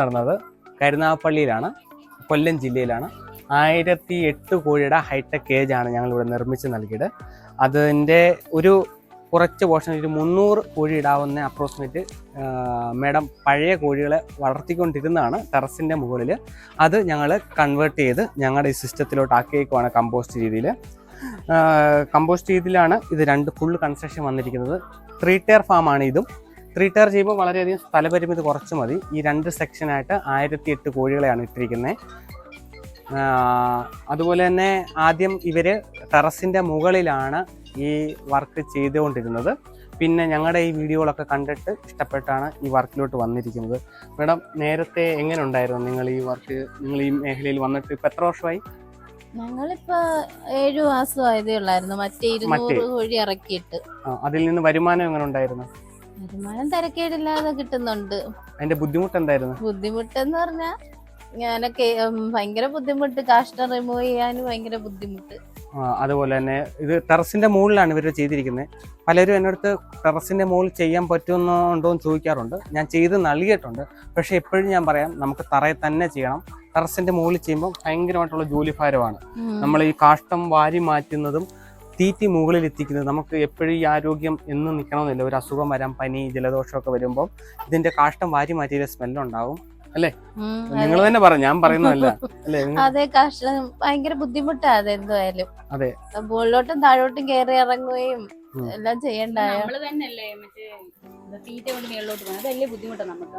നടന്നത് കരുനാഗപ്പള്ളിയിലാണ് കൊല്ലം ജില്ലയിലാണ്. ആയിരത്തി എട്ട് കോഴിയുടെ ഹൈടെക് കേജ് ആണ് ഞങ്ങൾ ഇവിടെ നിർമ്മിച്ച് നൽകിയത്. അതിന്റെ ഒരു കുറച്ച് പോർഷൻ ഒരു മുന്നൂറ് കോഴി ഇടാവുന്ന അപ്രോക്സിമേറ്റ് മേഡം പഴയ കോഴികളെ വളർത്തിക്കൊണ്ടിരുന്നതാണ് ടെറസിന്റെ മുകളിൽ അത് ഞങ്ങൾ കൺവേർട്ട് ചെയ്ത് ഞങ്ങളുടെ ഈ സിസ്റ്റത്തിലോട്ട് ആക്കിയേക്കുവാണ് കമ്പോസ്റ്റ് രീതിയിൽ കമ്പോസ്റ്റ് രീതിയിലാണ് ഇത് രണ്ട് ഫുൾ കൺസ്ട്രക്ഷൻ വന്നിരിക്കുന്നത്. ത്രീ ടയർ ഫാമാണ് ഇതും. ത്രീ ടയർ ചെയ്യുമ്പോൾ വളരെയധികം സ്ഥലപരിമിതി കുറച്ച് മതി. ഈ രണ്ട് സെക്ഷനായിട്ട് ആയിരത്തി എട്ട് കോഴികളെയാണ് ഇട്ടിരിക്കുന്നത്. അതുപോലെ തന്നെ ആദ്യം ഇവർ ടെറസിന്റെ മുകളിലാണ് ഈ വർക്ക് ചെയ്തുകൊണ്ടിരുന്നത്. പിന്നെ ഞങ്ങളുടെ ഈ വീഡിയോകളൊക്കെ കണ്ടിട്ട് ഇഷ്ടപ്പെട്ടാണ് ഈ വർക്കിലോട്ട് വന്നിരിക്കുന്നത്. മാഡം നേരത്തെ എങ്ങനെ ഉണ്ടായിരുന്നു നിങ്ങൾ ഈ വർക്ക് നിങ്ങൾ ഈ മേഖലയിൽ വന്നിട്ട് ഇപ്പം എത്ര വർഷമായി? ഞങ്ങളിപ്പോ ഏഴു മാസം ആയതേ ഉള്ളായിരുന്നു. മറ്റേ ഇരുന്നൂറ് കോഴി ഇറക്കിയിട്ട്. അതിൽ നിന്ന് വരുമാനം എങ്ങനെ ഉണ്ടായിരുന്നു? വരുമാനം തിരക്കേടില്ലാതെ കിട്ടുന്നുണ്ട്. അതിന്റെ ബുദ്ധിമുട്ട് എന്തായിരുന്നു ബുദ്ധിമുട്ടെന്ന് പറഞ്ഞാ ഞാനൊക്കെ ഉം, ഭയങ്കര ബുദ്ധിമുട്ട്. കാഷ്ടം റിമൂവ് ചെയ്യാനും ഭയങ്കര ബുദ്ധിമുട്ട്. ആ, അതുപോലെ തന്നെ ഇത് ടെറസിന്റെ മുകളിലാണ് ഇവർ ചെയ്തിരിക്കുന്നത് പലരും എന്നടുത്ത് ടെറസിന്റെ മുകളിൽ ചെയ്യാൻ പറ്റുന്നുണ്ടോ എന്ന് ചോദിക്കാറുണ്ട്. ഞാൻ ചെയ്ത് നൽകിയിട്ടുണ്ട്. പക്ഷെ എപ്പോഴും ഞാൻ പറയാം നമുക്ക് തറയിൽ തന്നെ ചെയ്യണം. ടെറസിന്റെ മുകളിൽ ചെയ്യുമ്പോൾ ഭയങ്കരമായിട്ടുള്ള ജോലിഭാരമാണ്. ഉം. നമ്മൾ ഈ കാഷ്ടം വാരി മാറ്റുന്നതും തീറ്റി മുകളിൽ എത്തിക്കുന്നത് നമുക്ക് എപ്പോഴും ഈ ആരോഗ്യം എന്ന് നിൽക്കണമെന്നില്ല. ഒരു അസുഖം വരാം പനി ജലദോഷമൊക്കെ വരുമ്പോൾ ഇതിന്റെ കാഷ്ടം വാരി മാറ്റിയ സ്മെല്ലുണ്ടാവും അല്ലേ? നിങ്ങൾ തന്നെ പറ ഞാൻ പറയുന്നതല്ല. അല്ലേ? അതെ കാഷ്ടം ഭയങ്കര ബുദ്ധിമുട്ടാ അതെന്തായാലും അതെ. മുകളിലോട്ടും താഴോട്ടും കയറി ഇറങ്ങുകയും എല്ലാം ചെയ്യണ്ടായോ? നമ്മൾ തന്നെയല്ലേ മറ്റേ തീറ്റ കൊണ്ട് മേളിലോട്ട് പോകുന്നത് അത് വലിയ ബുദ്ധിമുട്ടാണ് നമുക്ക്